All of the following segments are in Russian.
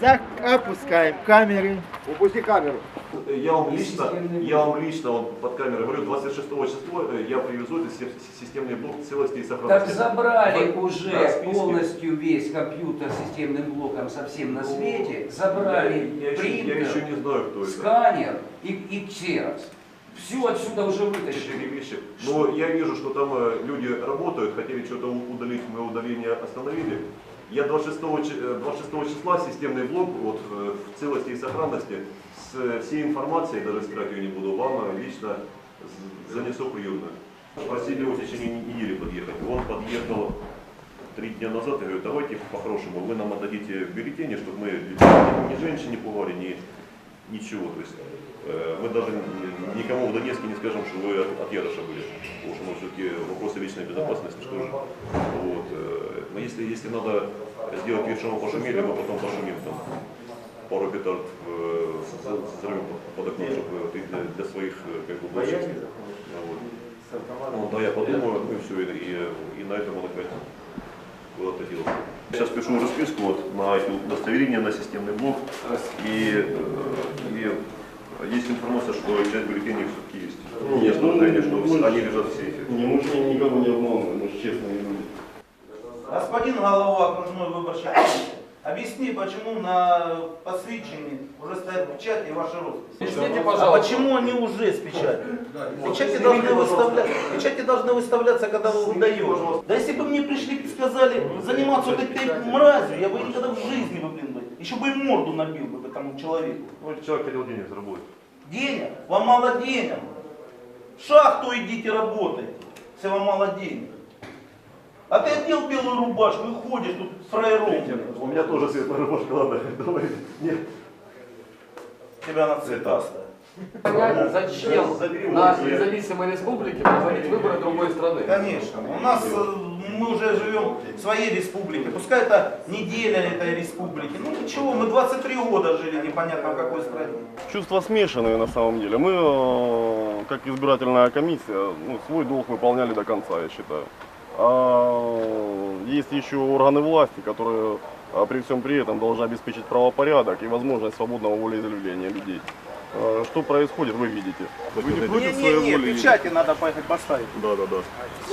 Зак- Опускаем камеры. Упусти камеру. Я вам лично, я вам лично вот под камерой говорю, 26 числа э, я привезу этот си- системный блок целости и Так сохранности. забрали В- уже да, списки. полностью весь компьютер с системным блоком совсем на свете, забрали я, я еще, я еще принтер, не знаю, кто это. сканер и, и ксерокс. Все отсюда уже вытащили. вещи. Но я вижу, что там э, люди работают, хотели что-то удалить, мы удаление остановили. Я 26, чи- э, 26 числа системный блок вот, э, в целости и сохранности с всей информацией, даже скрывать ее не буду, вам э, лично занесу приемную. Просили его в течение недели подъехать. Он подъехал три дня назад и говорит, давайте по-хорошему, вы нам отдадите бюллетени, чтобы мы ни женщине пугали, ни ничего. То есть э, мы даже ни- никому в Донецке не скажем, что вы от, Яроша были. Потому что мы все-таки вопросы личной безопасности, что же. Вот. э, Но если, если надо сделать вид, что мы пошумели, мы потом пошумим там пару петард э, с- взрывем под окном, чтобы ты для, для своих э, как бы блочек. Вот. Ну, да, я подумаю, ну и все, и, и, и на этом он опять куда-то делся. Сейчас пишу расписку вот на эти удостоверения, на системный блок. И, э, и есть информация, что часть бюллетеней все-таки есть. Нет, есть ну, подтверждение, что мы- они лежат в сейфе. Не, мы же никого не обманываем, мы же честные люди. Господин голова окружной комиссии, объясни, почему на посвящении уже стоят печати и ваши росписи? Объясните, А почему они уже с печатью? Печати должны, выставля... печати должны выставляться, когда вы выдаете. Да если бы мне пришли и сказали заниматься вот этой мразью, я бы никогда в жизни бы, блин, бы, еще бы и морду набил бы этому человеку. Ну, человек хотел денег заработать. Денег? Вам мало денег. В шахту идите работайте, если вам мало денег. Одел белую рубашку и ходишь тут фраером. У меня тоже светлая рубашка, ладно, давай. Нет. Тебя на цветастая. Понять, зачем на независимой республике проводить выборы другой страны? Конечно. У нас э, мы уже живем в своей республике. Пускай это неделя этой республики. Ну ничего, мы 23 года жили непонятно в какой стране. Чувства смешанные на самом деле. Мы, э, как избирательная комиссия, ну, свой долг выполняли до конца, я считаю. А есть еще органы власти, которые а, при всем при этом должны обеспечить правопорядок и возможность свободного волеизъявления людей. А, Что происходит, вы видите. Вы не против своей Не-не-не, воли? печати надо поехать поставить. Да, да, да.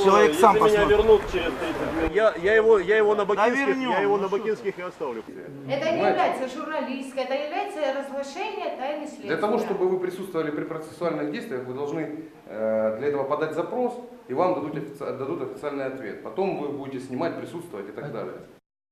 Человек сам посмотрит. вернут через 30 минут, я, я его, я его на Бакинских- вернем, я его ну на Бакинских и оставлю. Это не является журналистской, это является разглашение тайны следствия. Для того, чтобы вы присутствовали при процессуальных действиях, вы должны э, для этого подать запрос, и вам дадут, офици- дадут официальный ответ. Потом вы будете снимать, присутствовать и так далее.